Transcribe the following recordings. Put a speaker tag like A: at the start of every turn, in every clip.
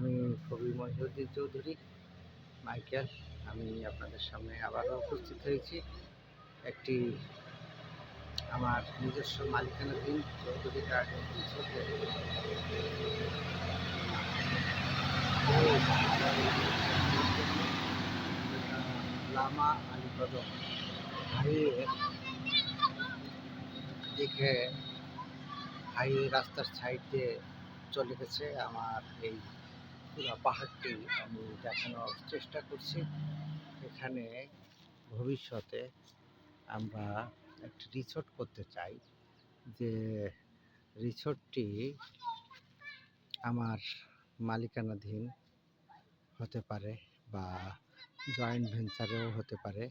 A: আমি কবি মহিউদ্দিন চৌধুরী, মাইকেল, আমি আপনাদের সামনে আবারও উপস্থিত হয়েছি। একটি আমার নিজস্ব মালিকানাধীন চৌধুরী গার্ডেন লামা আলী কদম হাইওয়ে দিকে হাইওয়ে রাস্তার সাইড চলে গেছে আমার এই পুরো পাহাড়টি আমি দেখানোর চেষ্টা করছি। এখানে ভবিষ্যতে আমরা একটি রিসোর্ট করতে চাই। যে রিসোর্টটি আমার মালিকানাধীন হতে পারে বা জয়েন্ট ভেঞ্চারেও হতে পারে।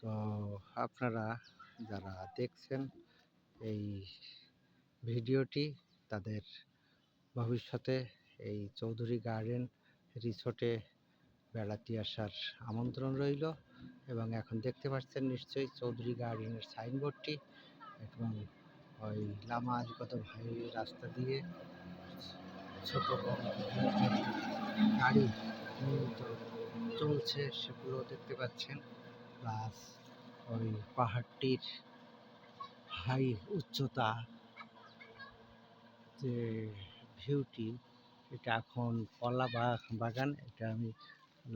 A: তো আপনারা যারা দেখছেন এই ভিডিওটি তাদের ভবিষ্যতে এই চৌধুরী গার্ডেন রিসোর্টে বেড়াতে আসার আমন্ত্রণ রইল এবং এখন দেখতে পাচ্ছেন নিশ্চয়ই চৌধুরী গার্ডেনের সাইনবোর্ডটি এবং ওই লামা আলিকদম হাইওয়ে রাস্তা দিয়ে ছোট গাড়ি নিয়মিত চলছে, সেগুলো দেখতে পাচ্ছেন। প্লাস ওই পাহাড়টির হাই উচ্চতা যে ভিউটি এটা এখন কলা বাগান, এটা আমি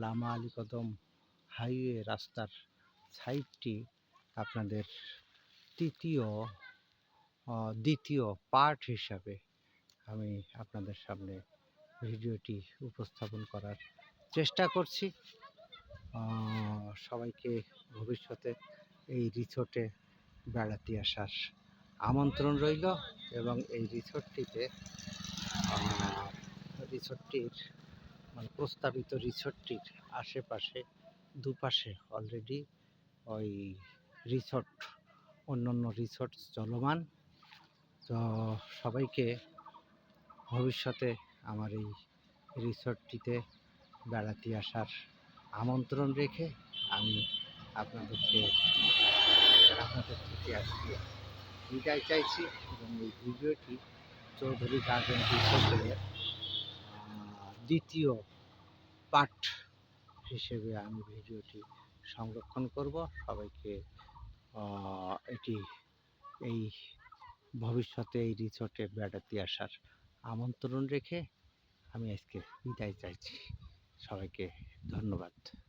A: লামা আলী কদম হাইওয়ে রাস্তার সাইডটি আপনাদের তৃতীয় দ্বিতীয় পার্ট হিসাবে আমি আপনাদের সামনে ভিডিওটি উপস্থাপন করার চেষ্টা করছি। সবাইকে ভবিষ্যতে এই রিসোর্টে বেড়াতে আসার আমন্ত্রণ রইল এবং এই রিসোর্টটিতে রিসোর্টটির মানে প্রস্তাবিত রিসোর্টটির আশেপাশে, দুপাশে অলরেডি ওই রিসোর্ট অন্য অন্য রিসোর্ট চলমান। তো সবাইকে ভবিষ্যতে আমার এই রিসোর্টটিতে বেড়াতে আসার আমন্ত্রণ রেখে আমি আপনাদেরকে, আপনাদের থেকে আজকে বিদায় চাইছি এবং এই ভিডিওটি চৌধুরী গার্ডেন রিসোর্টের দ্বিতীয় পার্ট হিসেবে আমি ভিডিওটি সংরক্ষণ করব। সবাইকে এটি, এই ভবিষ্যতে এই রিসোর্টে বেড়াতে আসার আমন্ত্রণ রেখে আমি আজকে বিদায় চাইছি। সবাইকে ধন্যবাদ।